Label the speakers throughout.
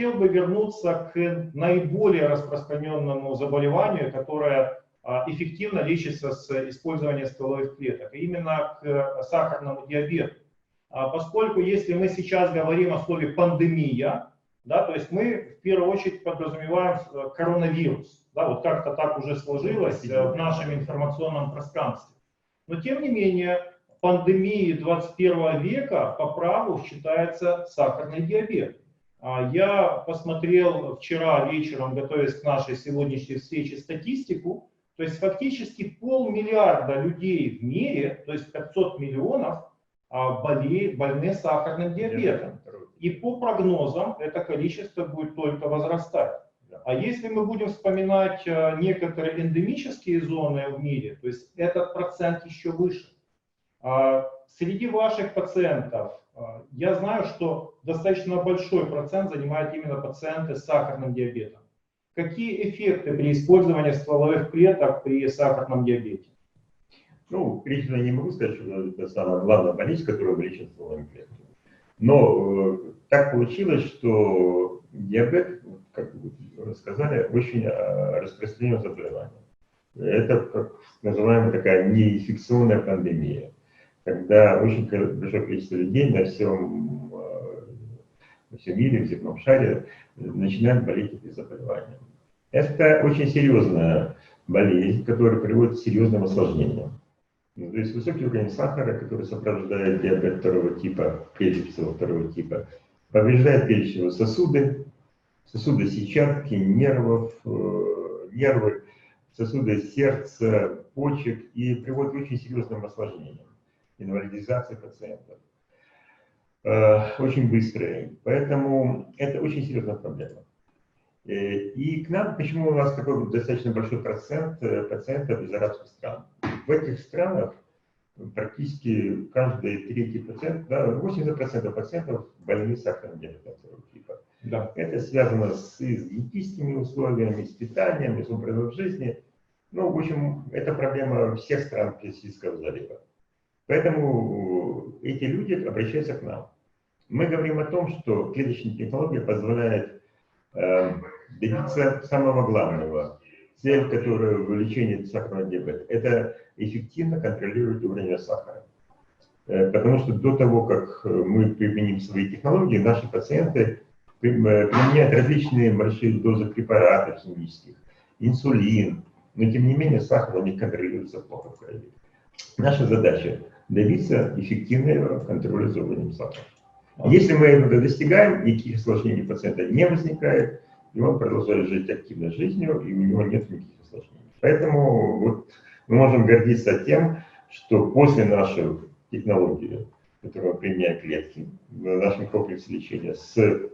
Speaker 1: хотел бы вернуться к наиболее распространенному заболеванию, которое а, эффективно лечится с использованием стволовых клеток, именно к сахарному диабету. А, поскольку если мы сейчас говорим о слове пандемия, да, то есть мы в первую очередь подразумеваем э, коронавирус. Да, вот как-то так уже сложилось э, в нашем информационном пространстве. Но тем не менее, пандемией 21 века по праву считается сахарный диабет. А, я посмотрел вчера вечером, готовясь к нашей сегодняшней встрече, статистику. То есть фактически полмиллиарда людей в мире, то есть 500 миллионов, а, болеют, больны сахарным диабетом. И по прогнозам это количество будет только возрастать. А если мы будем вспоминать а, некоторые эндемические зоны в мире, то есть этот процент еще выше. Среди ваших пациентов я знаю, что достаточно большой процент занимает именно пациенты с сахарным диабетом. Какие эффекты при использовании стволовых клеток при сахарном диабете?
Speaker 2: Ну, лично не могу сказать, что это самая главная болезнь, которая лечит стволовыми клетками. Но э, так получилось, что диабет, как вы рассказали, очень э, распространенное заболевание. Это, как называемая такая неинфекционная пандемия, когда очень большое количество людей на всем, э, на всем мире, в земном шаре начинают болеть этим заболеванием. Это очень серьезная болезнь, которая приводит к серьезным осложнениям. Ну, то есть высокий уровень сахара, который сопровождает диабет второго типа, всего второго типа, повреждает всего сосуды, сосуды сетчатки, нервов, э, нервы, сосуды сердца, почек и приводит к очень серьезным осложнениям, инвалидизации пациентов. Э, очень быстрые. Поэтому это очень серьезная проблема. Э, и к нам, почему у нас такой достаточно большой процент пациентов из арабских стран? в этих странах практически каждый третий пациент, да, 80% пациентов больны сахарным диабетом второго типа. Да. Это связано с, с генетическими условиями, с питанием, с образом жизни. Ну, в общем, это проблема всех стран Персидского залива. Поэтому эти люди обращаются к нам. Мы говорим о том, что клеточная технология позволяет э, добиться самого главного цель, которая в лечении сахарного диабета, это эффективно контролировать уровень сахара. Э, потому что до того, как мы применим свои технологии, наши пациенты э, применяют различные большие дозы препаратов химических, инсулин, но тем не менее сахар у них контролируется плохо в крови. Наша задача добиться эффективного контроля за уровнем сахара. Если мы этого достигаем, никаких осложнений пациента не возникает, и он продолжает жить активной жизнью, и у него нет никаких осложнений. Поэтому вот мы можем гордиться тем, что после нашей технологии, которую мы применяем клетки, в нашем комплексе лечения с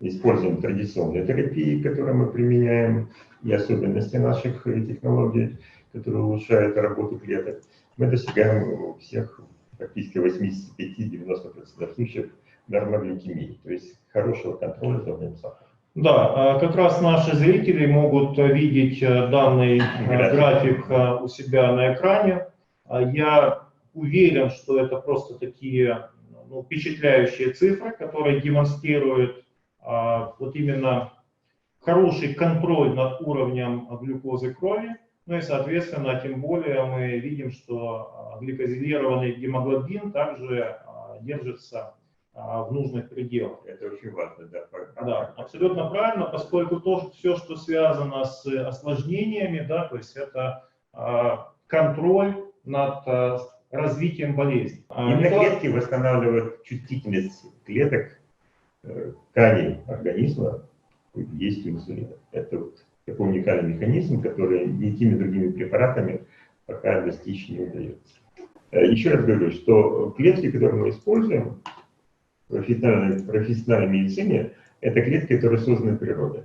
Speaker 2: использованием традиционной терапии, которую мы применяем, и особенности наших технологий, которые улучшают работу клеток, мы достигаем всех практически 85-90% случаев нормогликемии, то есть хорошего контроля за уровнем сахара.
Speaker 1: Да, э, как раз наши зрители могут видеть э, данный э, график у себя на экране. Я уверен, что это просто такие ну, впечатляющие цифры, которые демонстрируют вот именно хороший контроль над уровнем глюкозы крови. Ну и, соответственно, тем более мы видим, что гликозилированный гемоглобин также держится а, в нужных пределах.
Speaker 2: Это очень важно, да.
Speaker 1: Да, абсолютно правильно, поскольку то, все, что связано с осложнениями, да, то есть это а, контроль над а, развитием болезни.
Speaker 2: Именно а, клетки восстанавливают чувствительность клеток э, тканей организма к действию инсулина. Это вот уникальный механизм, который никакими другими препаратами пока достичь не удается. Э, еще раз говорю, что клетки, которые мы используем, профессиональной, профессиональной медицине, это клетки, которые созданы природой.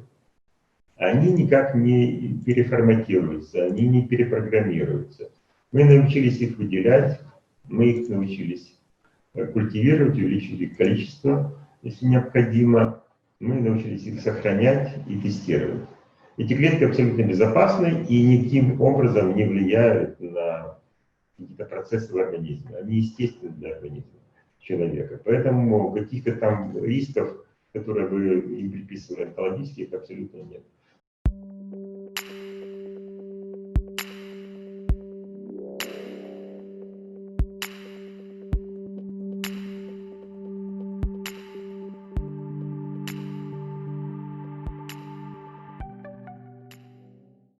Speaker 2: Они никак не переформатируются, они не перепрограммируются. Мы научились их выделять, мы их научились э, культивировать, увеличивать их количество, если необходимо. Мы научились их сохранять и тестировать. Эти клетки абсолютно безопасны и никаким образом не влияют на какие-то процессы в организме. Они естественны для организма человека. Поэтому каких-то там рисков которые бы им приписывали онкологических, абсолютно нет.